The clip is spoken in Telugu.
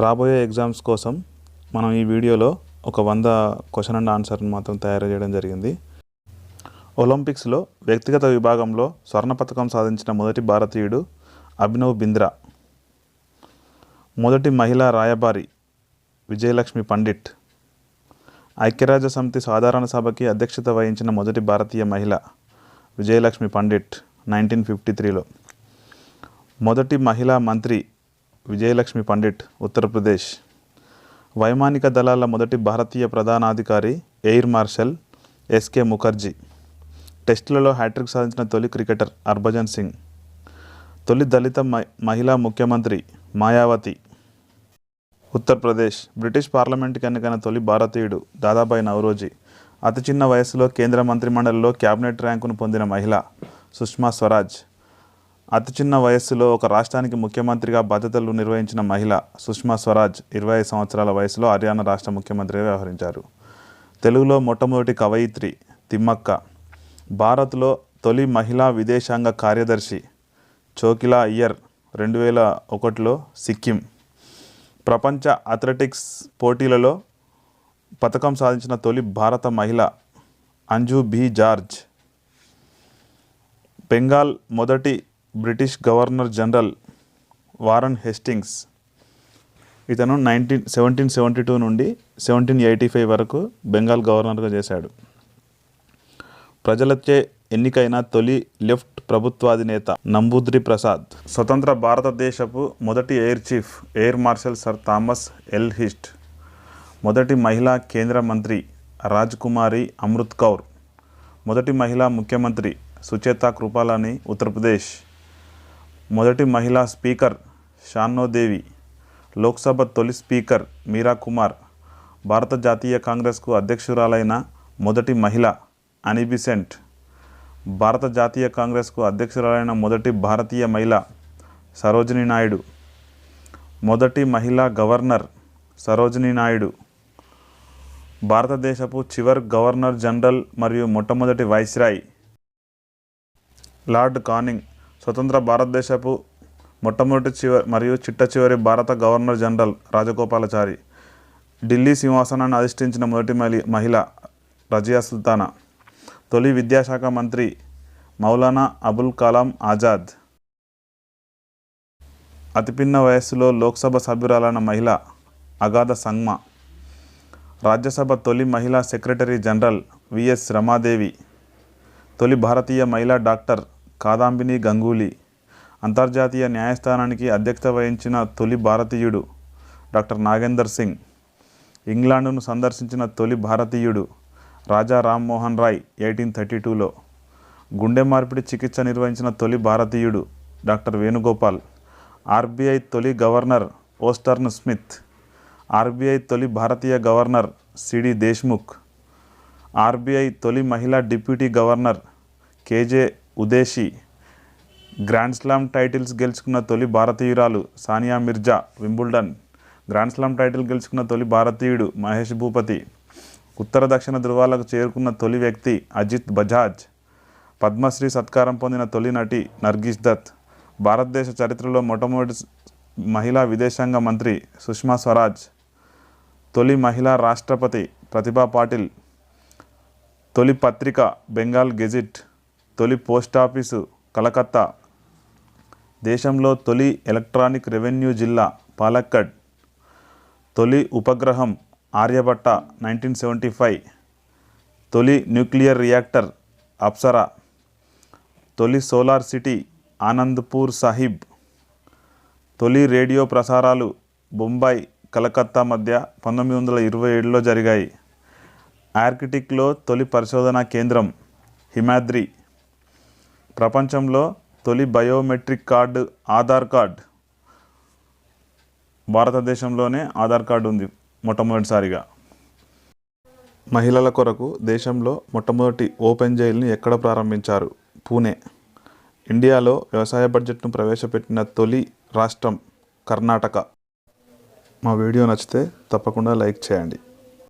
రాబోయే ఎగ్జామ్స్ కోసం మనం ఈ వీడియోలో ఒక వంద క్వశ్చన్ అండ్ ఆన్సర్ని మాత్రం తయారు చేయడం జరిగింది. ఒలింపిక్స్లో వ్యక్తిగత విభాగంలో స్వర్ణ పథకం సాధించిన మొదటి భారతీయుడు అభినవ్ బింద్రా. మొదటి మహిళా రాయబారి విజయలక్ష్మి పండిట్. ఐక్యరాజ్య సమితి సాధారణ సభకి అధ్యక్షత వహించిన మొదటి భారతీయ మహిళ విజయలక్ష్మి పండిట్ నైన్టీన్ ఫిఫ్టీ త్రీలో. మొదటి మహిళా మంత్రి విజయలక్ష్మి పండిట్ ఉత్తరప్రదేశ్ వైమానిక దళాల మొదటి భారతీయ ప్రధానాధికారి ఎయిర్ మార్షల్ ఎస్కే ముఖర్జీ. టెస్టులలో హ్యాట్రిక్ సాధించిన తొలి క్రికెటర్ హర్భజన్ సింగ్. తొలి దళిత మహిళా ముఖ్యమంత్రి మాయావతి. ఉత్తరప్రదేశ్ బ్రిటిష్ పార్లమెంట్కి ఎన్నికైన తొలి భారతీయుడు దాదాబాయి నవరోజీ. అతి చిన్న వయసులో కేంద్ర మంత్రిమండలిలో క్యాబినెట్ ర్యాంకును పొందిన మహిళ సుష్మా స్వరాజ్. అతి చిన్న వయస్సులో ఒక రాష్ట్రానికి ముఖ్యమంత్రిగా బాధ్యతలు నిర్వహించిన మహిళ సుష్మా స్వరాజ్ ఇరవై ఐదు సంవత్సరాల వయసులో హర్యానా రాష్ట్ర ముఖ్యమంత్రిగా వ్యవహరించారు. తెలుగులో మొట్టమొదటి కవయిత్రి తిమ్మక్క భారత్లో తొలి మహిళా విదేశాంగ కార్యదర్శి చోకిలా అయ్యర్ రెండు వేల ఒకటిలో సిక్కిం. ప్రపంచ అథ్లెటిక్స్ పోటీలలో పథకం సాధించిన తొలి భారత మహిళ అంజు బి జార్జ్. బెంగాల్ మొదటి British governor general Warren Hastings. ఇతను నైన్టీన్ సెవెంటీన్ సెవెంటీ టూ నుండి సెవెంటీన్ ఎయిటీ ఫైవ్ వరకు బెంగాల్ గవర్నర్గా చేశాడు. ప్రజలచే ఎన్నికైన తొలి లెఫ్ట్ ప్రభుత్వాధినేత నంబూద్రి ప్రసాద్. స్వతంత్ర భారతదేశపు మొదటి air chief air marshal sir Thomas Elmhirst. మొదటి మహిళా కేంద్ర మంత్రి రాజ్ కుమారి అమృత్ కౌర్. మొదటి మహిళా ముఖ్యమంత్రి సుచేత కృపాలాని ఉత్తరప్రదేశ్. మొదటి మహిళా స్పీకర్ షాన్నోదేవి లోక్సభ తొలి స్పీకర్ మీరా కుమార్ భారత జాతీయ కాంగ్రెస్కు అధ్యక్షురాలైన మొదటి మహిళ అనిబిసెంట్ భారత జాతీయ కాంగ్రెస్కు అధ్యక్షురాలైన మొదటి భారతీయ మహిళ సరోజిని నాయుడు మొదటి మహిళా గవర్నర్ సరోజిని నాయుడు భారతదేశపు చివరి గవర్నర్ జనరల్ మరియు మొట్టమొదటి వైస్రాయ్ లార్డ్ కానింగ్ స్వతంత్ర భారతదేశపు మొట్టమొదటి చివరి మరియు చిట్ట చివరి భారత గవర్నర్ జనరల్ రాజగోపాలాచారి ఢిల్లీ సింహాసనాన్ని అధిష్ఠించిన మొదటి మహి మహిళ రజియా సుల్తానా తొలి విద్యాశాఖ మంత్రి మౌలానా అబుల్ కలాం ఆజాద్. అతిపిన్న వయస్సులో లోక్సభ సభ్యురాలైన మహిళ అగాధ సంగ్మా రాజ్యసభ తొలి మహిళా సెక్రటరీ జనరల్ విఎస్ రమాదేవి తొలి భారతీయ మహిళా డాక్టర్ కాదాంబిని గంగూలీ అంతర్జాతీయ న్యాయస్థానానికి అధ్యక్షత వహించిన తొలి భారతీయుడు డాక్టర్ నాగేందర్ సింగ్ ఇంగ్లాండును సందర్శించిన తొలి భారతీయుడు రాజా రామ్మోహన్ రాయ్ ఎయిటీన్ థర్టీ టూలో. గుండె మార్పిడి చికిత్స నిర్వహించిన తొలి భారతీయుడు డాక్టర్ వేణుగోపాల్ ఆర్బీఐ తొలి గవర్నర్ ఓస్టర్న్ స్మిత్ ఆర్బీఐ తొలి భారతీయ గవర్నర్ సిడి దేశ్ముఖ్ ఆర్బీఐ తొలి మహిళా deputy governor KJ Udeshi. Grand slam titles గెలుచుకున్న తొలి భారతీయురాలు Sania Mirza Wimbledon. Grand slam title గెలుచుకున్న తొలి భారతీయుడు మహేష్ భూపతి. ఉత్తర దక్షిణ ధృవాలకు చేరుకున్న తొలి వ్యక్తి అజిత్ బజాజ్. పద్మశ్రీ సత్కారం పొందిన తొలి నటి నర్గీష్ దత్. భారతదేశ చరిత్రలో మొట్టమొదటి మహిళా విదేశాంగ మంత్రి సుష్మా స్వరాజ్. తొలి మహిళా రాష్ట్రపతి ప్రతిభా పాటిల్. తొలి పత్రిక బెంగాల్ గెజిట్. తొలి పోస్టాఫీసు కలకత్తా. దేశంలో తొలి ఎలక్ట్రానిక్ రెవెన్యూ జిల్లా పాలక్కడ్. తొలి ఉపగ్రహం ఆర్యభట్ట నైన్టీన్ సెవెంటీ ఫైవ్. తొలి న్యూక్లియర్ రియాక్టర్ అప్సరా. తొలి సోలార్ సిటీ ఆనంద్పూర్ సాహిబ్. తొలి రేడియో ప్రసారాలు బొంబాయి కలకత్తా మధ్య పంతొమ్మిది వందల ఇరవై ఏడులో జరిగాయి. ఆర్కిటిక్లో తొలి పరిశోధనా కేంద్రం హిమాద్రి. ప్రపంచంలో తొలి బయోమెట్రిక్ కార్డు ఆధార్ కార్డ్. భారతదేశంలోనే ఆధార్ కార్డు ఉంది మొట్టమొదటిసారిగా. మహిళల కొరకు దేశంలో మొట్టమొదటి ఓపెన్ జైల్ని ఎక్కడ ప్రారంభించారు? పూణే. ఇండియాలో వ్యవసాయ బడ్జెట్ను ప్రవేశపెట్టిన తొలి రాష్ట్రం కర్ణాటక. మా వీడియో నచ్చితే తప్పకుండా లైక్ చేయండి.